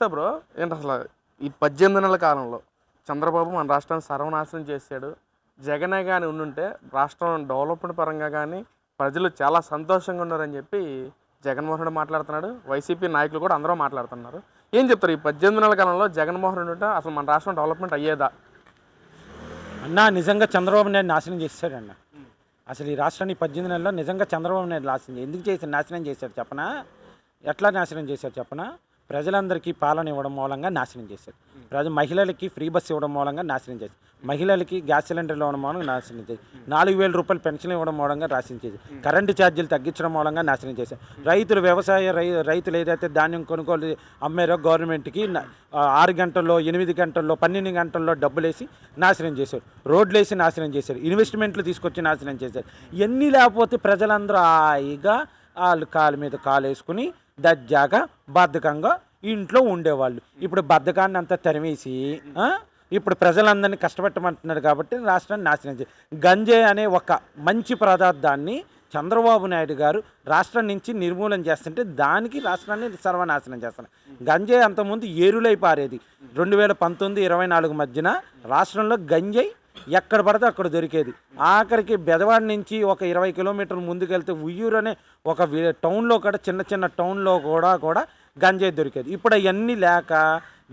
చెప్తా బ్రో. ఏంటి అసలు ఈ పద్దెనిమిది నెలల కాలంలో చంద్రబాబు మన రాష్ట్రాన్ని సర్వనాశనం చేశాడు. జగనే కానీ ఉండుంటే రాష్ట్రం డెవలప్మెంట్ పరంగా కానీ ప్రజలు చాలా సంతోషంగా ఉన్నారని చెప్పి జగన్మోహన్ రెడ్డి మాట్లాడుతున్నాడు. వైసీపీ నాయకులు కూడా అందరూ మాట్లాడుతున్నారు. ఏం చెప్తారు ఈ పద్దెనిమిది నెలల కాలంలో జగన్మోహన్ రెడ్డి ఉంటే అసలు మన రాష్ట్రం డెవలప్మెంట్ అయ్యేదా? అన్న నిజంగా చంద్రబాబు నాయుడు నాశనం చేశాడన్న. అసలు ఈ రాష్ట్రాన్ని పద్దెనిమిది నెలల్లో నిజంగా చంద్రబాబు నాయుడు నాశనం ఎందుకు చేసి నాశనం చేశాడు చెప్పనా? ఎట్లా నాశనం చేశాడు చెప్పనా? ప్రజలందరికీ పాలన ఇవ్వడం మూలంగా నాశనం చేశాడు ప్రజ మహిళలకి ఫ్రీ బస్ ఇవ్వడం మూలంగా నాశనం చేశాడు మహిళలకి గ్యాస్ సిలిండర్లు ఇవ్వడం మూలంగా నాశనం చేశాడు నాలుగు వేల రూపాయలు పెన్షన్ ఇవ్వడం మూలంగా నాశనం చేశాడు కరెంటు ఛార్జీలు తగ్గించడం మూలంగా నాశనం చేశాడు రైతులు వ్యవసాయ రై రైతులు ఏదైతే ధాన్యం కొనుగోలు అమ్మారో గవర్నమెంట్కి ఆరు గంటల్లో ఎనిమిది గంటల్లో పన్నెండు గంటల్లో డబ్బులు వేసి నాశనం చేశారు. రోడ్లు వేసి నాశనం చేశారు. ఇన్వెస్ట్మెంట్లు తీసుకొచ్చి నాశనం చేశారు. ఇవన్నీ లేకపోతే ప్రజలందరూ హాయిగా వాళ్ళు కాలు మీద కాలు వేసుకుని దజ్జాగా బద్ధకంగా ఇంట్లో ఉండేవాళ్ళు. ఇప్పుడు బద్ధకాన్ని అంతా తరిమేసి ఇప్పుడు ప్రజలందరినీ కష్టపెట్టమంటున్నారు కాబట్టి రాష్ట్రాన్ని నాశనం చేయాలి గంజే అనే ఒక మంచి పదార్థాన్ని చంద్రబాబు నాయుడు గారు రాష్ట్రం నుంచి నిర్మూలన చేస్తుంటే దానికి రాష్ట్రాన్ని సర్వనాశనం చేస్తున్నారు. గంజాయి అంతకుముందు ఏరులై పారేది. రెండు వేల పంతొమ్మిది ఇరవై నాలుగు మధ్యన రాష్ట్రంలో గంజాయి ఎక్కడ పడితే అక్కడ దొరికేది. ఆఖరికి బెదవాడ నుంచి ఒక ఇరవై కిలోమీటర్ల ముందుకెళ్తే ఉయ్యూరు అనే ఒక టౌన్లో కూడా చిన్న చిన్న టౌన్లో కూడా కూడా గంజాయి దొరికేది. ఇప్పుడు అవన్నీ లేక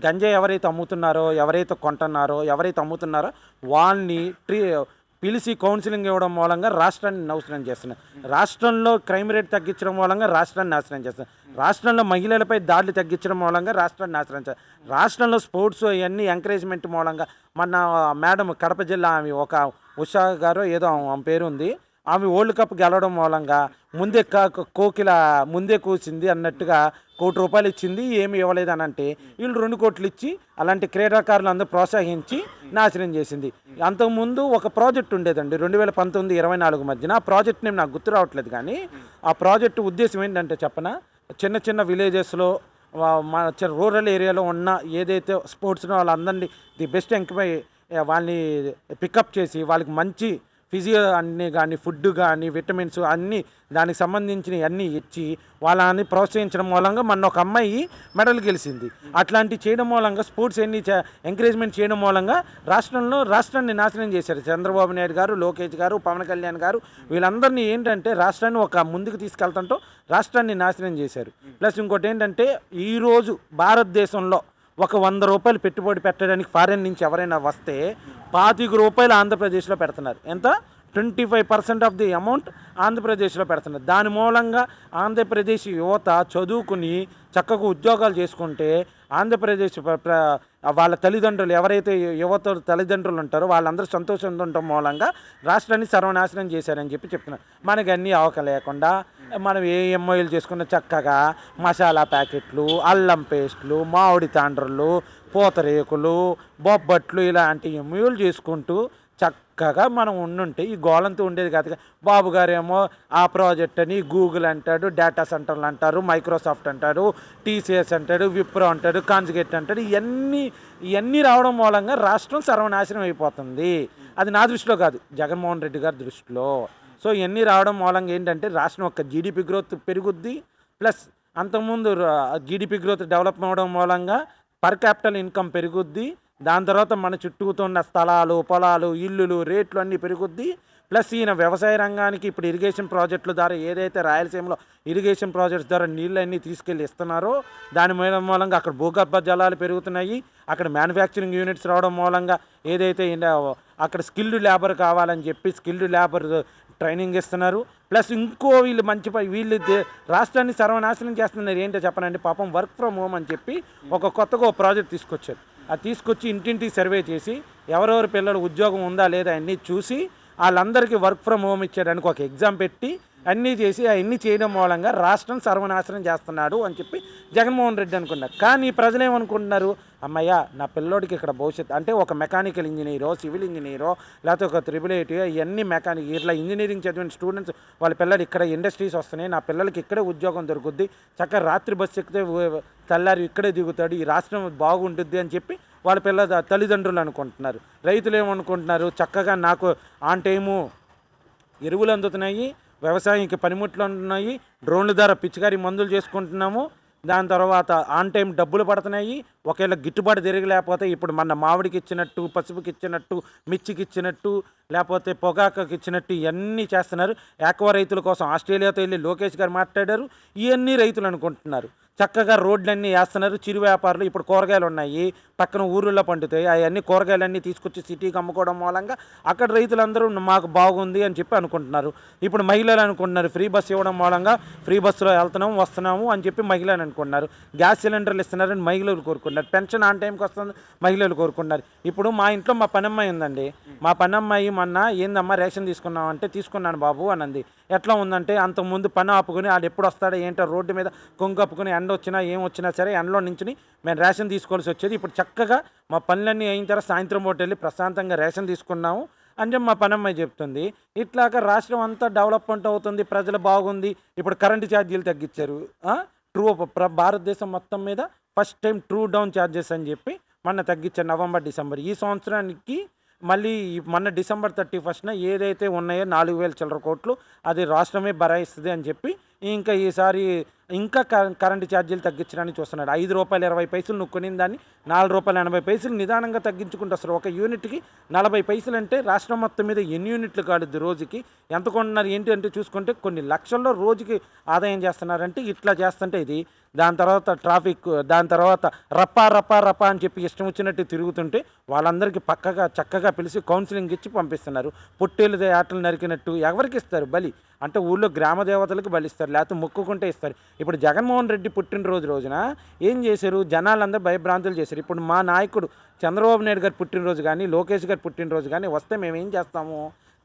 గంజాయి ఎవరైతే అమ్ముతున్నారో ఎవరైతే కొంటున్నారో ఎవరైతే అమ్ముతున్నారో వాళ్ళని ట్రీ పిలిచి కౌన్సిలింగ్ ఇవ్వడం మూలంగా రాష్ట్రాన్ని నాశనం చేస్తున్నాయి. రాష్ట్రంలో క్రైమ్ రేట్ తగ్గించడం మూలంగా రాష్ట్రాన్ని నాశనం చేస్తున్నాయి. రాష్ట్రంలో మహిళలపై దాడులు తగ్గించడం మూలంగా రాష్ట్రాన్ని నాశనం చేస్తారు రాష్ట్రంలో స్పోర్ట్స్ ఇవన్నీ ఎంకరేజ్మెంట్ మూలంగా మన మేడం కడప జిల్లా ఆమె ఒక ఉషా గారు ఏదో ఆమె పేరు ఉంది ఆమె వరల్డ్ కప్ గెలవడం మూలంగా ముందే కా- కోకిల ముందే కూసింది అన్నట్టుగా కోటి రూపాయలు ఇచ్చింది ఏమి ఇవ్వలేదు అని అంటే వీళ్ళు రెండు కోట్లు ఇచ్చి అలాంటి క్రీడాకారులు అందరూ ప్రోత్సహించి నాశనం చేసింది. అంతకుముందు ఒక ప్రాజెక్ట్ ఉండేదండి రెండు వేల పంతొమ్మిది ఇరవై నాలుగు మధ్యన. ఆ ప్రాజెక్ట్ నేను నాకు గుర్తు రావట్లేదు కానీ ఆ ప్రాజెక్టు ఉద్దేశం ఏంటంటే చెప్పన చిన్న చిన్న విలేజెస్లో మన రూరల్ ఏరియాలో ఉన్న ఏదైతే స్పోర్ట్స్ వాళ్ళందరినీ ది బెస్ట్ ఎంక్వై వాళ్ళని పికప్ చేసి వాళ్ళకి మంచి ఫిజియో అన్ని కానీ ఫుడ్ కానీ విటమిన్స్ అన్నీ దానికి సంబంధించినవి అన్నీ ఇచ్చి వాళ్ళని ప్రోత్సహించడం మూలంగా మన ఒక అమ్మాయి మెడల్ గెలిచింది. అట్లాంటివి చేయడం మూలంగా స్పోర్ట్స్ ఎన్ని ఎంకరేజ్మెంట్ చేయడం మూలంగా రాష్ట్రంలో రాష్ట్రాన్ని నాశనం చేశారు. చంద్రబాబు నాయుడు గారు లోకేష్ గారు పవన్ కళ్యాణ్ గారు వీళ్ళందరినీ ఏంటంటే రాష్ట్రాన్ని ఒక ముందుకు తీసుకెళ్తుంటూ రాష్ట్రాన్ని నాశనం చేశారు. ప్లస్ ఇంకోటి ఏంటంటే ఈరోజు భారతదేశంలో ఒక వంద రూపాయలు పెట్టుబడి పెట్టడానికి ఫారెన్ నుంచి ఎవరైనా వస్తే పాతిక రూపాయలు ఆంధ్రప్రదేశ్లో పెడుతున్నారు. ఎంత? Twenty five percent of the amount ఆంధ్రప్రదేశ్లో పెడుతున్నారు. దాని మూలంగా ఆంధ్రప్రదేశ్ యువత చదువుకుని చక్కగా ఉద్యోగాలు చేసుకుంటే ఆంధ్రప్రదేశ్ వాళ్ళ తల్లిదండ్రులు ఎవరైతే యువత తల్లిదండ్రులు ఉంటారో వాళ్ళందరూ సంతోషంగా ఉండటం మూలంగా రాష్ట్రాన్ని సర్వనాశనం చేశారని చెప్పి చెప్తున్నారు. మనకి అన్నీ అవక లేకుండా మనం ఏ ఎంఓఎలు చేసుకున్న చక్కగా మసాలా ప్యాకెట్లు అల్లం పేస్ట్లు మామిడి తాండ్రలు పూతరేకులు బొబ్బట్లు ఇలాంటి ఎంఓఎలు చేసుకుంటూ చక్కగా మనం ఉండుంటే ఈ గోళంతో ఉండేది కాదు బాబు గారేమో ఆ ప్రాజెక్ట్ అని గూగుల్ అంటాడు డేటా సెంటర్లు అంటారు మైక్రోసాఫ్ట్ అంటారు టీసీఎస్ అంటాడు విప్రో అంటాడు కాన్జిగేట్ అంటాడు ఇవన్నీ ఇవన్నీ రావడం మూలంగా రాష్ట్రం సర్వనాశనం అయిపోతుంది. అది నా దృష్టిలో కాదు జగన్మోహన్ రెడ్డి గారి దృష్టిలో. సో ఇవన్నీ రావడం మూలంగా ఏంటంటే రాష్ట్రం యొక్క జీడిపి గ్రోత్ పెరుగుద్ది ప్లస్ అంతకుముందు జీడిపి గ్రోత్ డెవలప్ అవ్వడం మూలంగా పర్ క్యాపిటల్ ఇన్కమ్ పెరుగుద్ది దాని తర్వాత మన చుట్టూతో ఉన్న స్థలాలు పొలాలు ఇల్లులు రేట్లు అన్నీ పెరుగుద్ది. ప్లస్ ఈయన వ్యవసాయ రంగానికి ఇప్పుడు ఇరిగేషన్ ప్రాజెక్టుల ద్వారా ఏదైతే రాయలసీమలో ఇరిగేషన్ ప్రాజెక్ట్స్ ద్వారా నీళ్ళన్నీ తీసుకెళ్ళి ఇస్తున్నారో దాని మీద మూలంగా అక్కడ భూగర్భ జలాలు పెరుగుతున్నాయి. అక్కడ మ్యానుఫ్యాక్చరింగ్ యూనిట్స్ రావడం మూలంగా ఏదైతే అక్కడ స్కిల్డ్ లేబర్ కావాలని చెప్పి స్కిల్డ్ లేబర్ ట్రైనింగ్ ఇస్తున్నారు. ప్లస్ ఇంకో వీళ్ళు మంచి వీళ్ళు రాష్ట్రాన్ని సర్వనాశనం చేస్తున్నారు. ఏంటో చెప్పనండి పాపం వర్క్ ఫ్రమ్ హోమ్ అని చెప్పి ఒక కొత్తగా ఒక ప్రాజెక్ట్ తీసుకొచ్చారు. అది తీసుకొచ్చి ఇంటింటికి సర్వే చేసి ఎవరెవరి పిల్లలు ఉద్యోగం ఉందా లేదా అన్నీ చూసి వాళ్ళందరికీ వర్క్ ఫ్రమ్ హోమ్ ఇచ్చేయడానికి ఒక ఎగ్జామ్ పెట్టి అన్నీ చేసి అవన్నీ చేయడం మూలంగా రాష్ట్రం సర్వనాశనం చేస్తున్నాడు అని చెప్పి జగన్మోహన్ రెడ్డి అనుకున్నారు. కానీ ప్రజలు ఏమనుకుంటున్నారు? అమ్మయ్య నా పిల్లోడికి ఇక్కడ భవిష్యత్తు అంటే ఒక మెకానికల్ ఇంజనీరో సివిల్ ఇంజనీరో లేకపోతే ఒక త్రిబుల్ ఎయిట్ ఇవన్నీ మెకానిక్ ఇట్లా ఇంజనీరింగ్ చదివిన స్టూడెంట్స్ వాళ్ళ పిల్లలు ఇక్కడ ఇండస్ట్రీస్ వస్తున్నాయి నా పిల్లలకి ఇక్కడే ఉద్యోగం దొరుకుద్ది చక్కగా రాత్రి బస్సు ఎక్కితే ఊ- తెల్లారి ఇక్కడే దిగుతాడు ఈ రాష్ట్రం బాగుంటుంది అని చెప్పి వాళ్ళ పిల్ల తల్లిదండ్రులు అనుకుంటున్నారు. రైతులు ఏమనుకుంటున్నారు? చక్కగా నాకు ఆన్ టైము ఎరువులు అందుతున్నాయి వ్యవసాయానికి పనిముట్లు ఉన్నాయి డ్రోన్ల ద్వారా పిచికారి మందులు చేసుకుంటున్నాము దాని తర్వాత ఆన్ టైం డబ్బులు పడుతున్నాయి. ఒకవేళ గిట్టుబాటు తిరగలేకపోతే ఇప్పుడు మన మామిడికి ఇచ్చినట్టు పసుపుకి ఇచ్చినట్టు మిర్చికి ఇచ్చినట్టు లేకపోతే పొగాకుకి ఇచ్చినట్టు ఇవన్నీ చేస్తున్నారు. ఏకవ రైతుల కోసం ఆస్ట్రేలియాతో వెళ్ళి లోకేష్ గారు మాట్లాడారు. ఇవన్నీ రైతులు అనుకుంటున్నారు. చక్కగా రోడ్లన్నీ వేస్తున్నారు. చిరు వ్యాపారులు ఇప్పుడు కూరగాయలు ఉన్నాయి. పక్కన ఊర్లలో పండుతాయి. అవన్నీ కూరగాయలన్నీ తీసుకొచ్చి సిటీకి అమ్ముకోవడం మూలంగా అక్కడ రైతులందరూ మాకు బాగుంది అని చెప్పి అనుకుంటున్నారు. ఇప్పుడు మహిళలు అనుకుంటున్నారు. ఫ్రీ బస్ ఇవ్వడం మూలంగా ఫ్రీ బస్సులో వెళ్తున్నాము వస్తున్నాము అని చెప్పి మహిళలు అనుకుంటున్నారు. గ్యాస్ సిలిండర్లు ఇస్తున్నారని మహిళలు కోరుకుంటున్నారు. పెన్షన్ ఆన్ టైంకి వస్తుంది మహిళలు కోరుకుంటున్నారు. ఇప్పుడు మా ఇంట్లో మా పనమ్మాయి ఉందండి. మా పనమ్మాయి మొన్న ఏందమ్మా రేషన్ తీసుకున్నాం అంటే తీసుకున్నాను బాబు అనంది. ఎట్లా ఉందంటే అంతకుముందు పని ఆపుకుని ఆడు ఎప్పుడు వస్తాడో ఏంటో రోడ్డు మీద కొంగు కప్పుకుని ఎండ వచ్చినా ఏం వచ్చినా సరే ఎండలో నించుని మేము రేషన్ తీసుకోవాల్సి వచ్చేది. ఇప్పుడు చక్కగా మా పనులన్నీ అయిన తర్వాత సాయంత్రం పూట వెళ్ళి ప్రశాంతంగా రేషన్ తీసుకున్నాము. అని చెప్పి మా పనమ్మాయి చెప్తుంది ఇట్లాగా రాష్ట్రం అంతా డెవలప్మెంట్ అవుతుంది ప్రజలు బాగుంది. ఇప్పుడు కరెంటు ఛార్జీలు తగ్గించారు. ట్రూ భారతదేశం మొత్తం మీద first time true down charges అని చెప్పి మొన్న తగ్గించారు నవంబర్ డిసెంబర్. ఈ సంవత్సరానికి మళ్ళీ మొన్న డిసెంబర్ థర్టీ ఫస్ట్న ఏదైతే ఉన్నాయో నాలుగు వేల చిల్లర కోట్లు అది రాష్ట్రమే భరాయిస్తుంది అని చెప్పి ఇంకా ఈసారి ఇంకా కరెంటు ఛార్జీలు తగ్గించడానికి చూస్తున్నాడు. ఐదు రూపాయలు ఇరవై పైసలు నువ్వు కొనిన దాన్ని నాలుగు రూపాయలు ఎనభై పైసలు నిదానంగా తగ్గించుకుంటూ వస్తారు ఒక యూనిట్కి నలభై పైసలు అంటే రాష్ట్రం మొత్తం మీద ఎన్ని యూనిట్లు కాడుద్ది రోజుకి? ఎంత కొంటున్నారు ఏంటి అంటే చూసుకుంటే కొన్ని లక్షల్లో రోజుకి ఆదాయం చేస్తున్నారంటే ఇట్లా చేస్తుంటే ఇది. దాని తర్వాత ట్రాఫిక్ దాని తర్వాత రప్పా రప్పా రప్పా అని చెప్పి ఇష్టం వచ్చినట్టు తిరుగుతుంటే వాళ్ళందరికీ పక్కగా చక్కగా పిలిచి కౌన్సిలింగ్ ఇచ్చి పంపిస్తున్నారు. పొట్టేలు ఆటలు నరికినట్టు ఎవరికి ఇస్తారు బలి? అంటే ఊళ్ళో గ్రామ దేవతలకు బలిస్తారు లేకపోతే మొక్కుకుంటే ఇస్తారు. ఇప్పుడు జగన్మోహన్ రెడ్డి పుట్టినరోజు రోజున ఏం చేశారు? జనాలందరూ భయభ్రాంతులు చేశారు. ఇప్పుడు మా నాయకుడు చంద్రబాబు నాయుడు గారు పుట్టినరోజు కానీ లోకేష్ గారు పుట్టినరోజు కానీ వస్తే మేము ఏం చేస్తాము?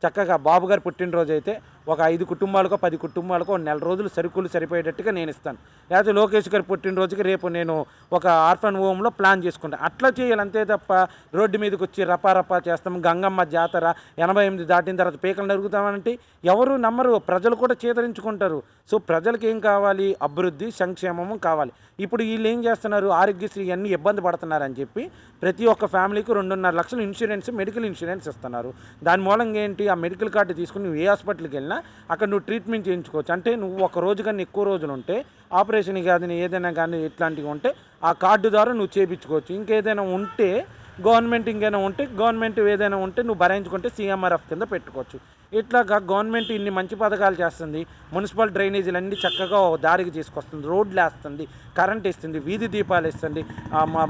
చక్కగా బాబు గారి పుట్టినరోజు అయితే ఒక ఐదు కుటుంబాలకో పది కుటుంబాలకో నెల రోజులు సరుకులు సరిపోయేటట్టుగా నేను ఇస్తాను. లేకపోతే లోకేష్ గారు పుట్టినరోజుకి రేపు నేను ఒక ఆర్ఫన్ హోమ్లో ప్లాన్ చేసుకుంటాను అట్లా చేయాలి అంతే తప్ప రోడ్డు మీదకి వచ్చి రపారపా చేస్తాం. గంగమ్మ జాతర ఎనభై ఎనిమిది దాటిన తర్వాత పీకలు నరుగుతామంటే ఎవరు నమ్మరు. ప్రజలు కూడా చేతరించుకుంటారు. సో ప్రజలకు ఏం కావాలి? అభివృద్ధి సంక్షేమము కావాలి. ఇప్పుడు వీళ్ళు ఏం చేస్తున్నారు? ఆరోగ్యశ్రీ అన్ని ఇబ్బంది పడుతున్నారని చెప్పి ప్రతి ఒక్క ఫ్యామిలీకి రెండున్నర లక్షలు ఇన్సూరెన్స్ మెడికల్ ఇన్సూరెన్స్ ఇస్తున్నారు. దాని మూలంగా ఏంటి? ఆ మెడికల్ కార్డు తీసుకుని నువ్వు ఏ హాస్పిటల్కి వెళ్ళినా అక్కడ నువ్వు ట్రీట్మెంట్ చేయించుకోవచ్చు. అంటే నువ్వు ఒక రోజు కన్నా ఎక్కువ రోజులు ఉంటే ఆపరేషన్ కానీ ఏదైనా కానీ ఇట్లాంటివి ఉంటే ఆ కార్డు ద్వారా నువ్వు చేయించుకోవచ్చు. ఇంకేదైనా ఉంటే గవర్నమెంట్ ఇంకేమైనా ఉంటే గవర్నమెంట్ ఏదైనా ఉంటే నువ్వు భరించుకుంటే సీఎంఆర్ఎఫ్ కింద పెట్టుకోవచ్చు. ఇట్లాగా గవర్నమెంట్ ఇన్ని మంచి పథకాలు చేస్తుంది మున్సిపల్ డ్రైనేజీలన్నీ చక్కగా దారికి తీసుకొస్తుంది రోడ్లు వేస్తుంది కరెంట్ ఇస్తుంది వీధి దీపాలు ఇస్తుంది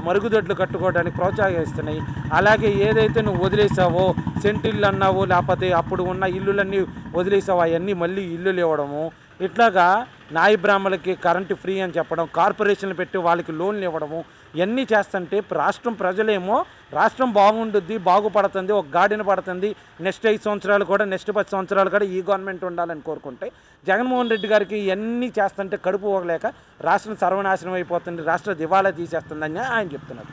మరుగుదొడ్లు కట్టుకోవడానికి ప్రోత్సహిస్తున్నాయి. అలాగే ఏదైతే నువ్వు వదిలేసావో సెంటిల్లు అన్నావో లేకపోతే అప్పుడు ఉన్న ఇల్లులన్నీ వదిలేసావో అవన్నీ మళ్ళీ ఇల్లులు ఇవ్వడము ఇట్లాగా నాయి బ్రాహ్మణులకి కరెంటు ఫ్రీ అని చెప్పడం కార్పొరేషన్లు పెట్టి వాళ్ళకి లోన్లు ఇవ్వడము ఇవన్నీ చేస్తుంటే రాష్ట్రం ప్రజలేమో రాష్ట్రం బాగుండుద్ది బాగుపడుతుంది ఒక గాడిన పడుతుంది. నెక్స్ట్ ఐదు సంవత్సరాలు కూడా నెక్స్ట్ పది సంవత్సరాలు కూడా ఈ గవర్నమెంట్ ఉండాలని కోరుకుంటే జగన్మోహన్ రెడ్డి గారికి ఇవన్నీ చేస్తుంటే కడుపు పోగలేక రాష్ట్రం సర్వనాశనం అయిపోతుంది రాష్ట్ర దివాలా తీసేస్తుందని ఆయన చెప్తున్నారు.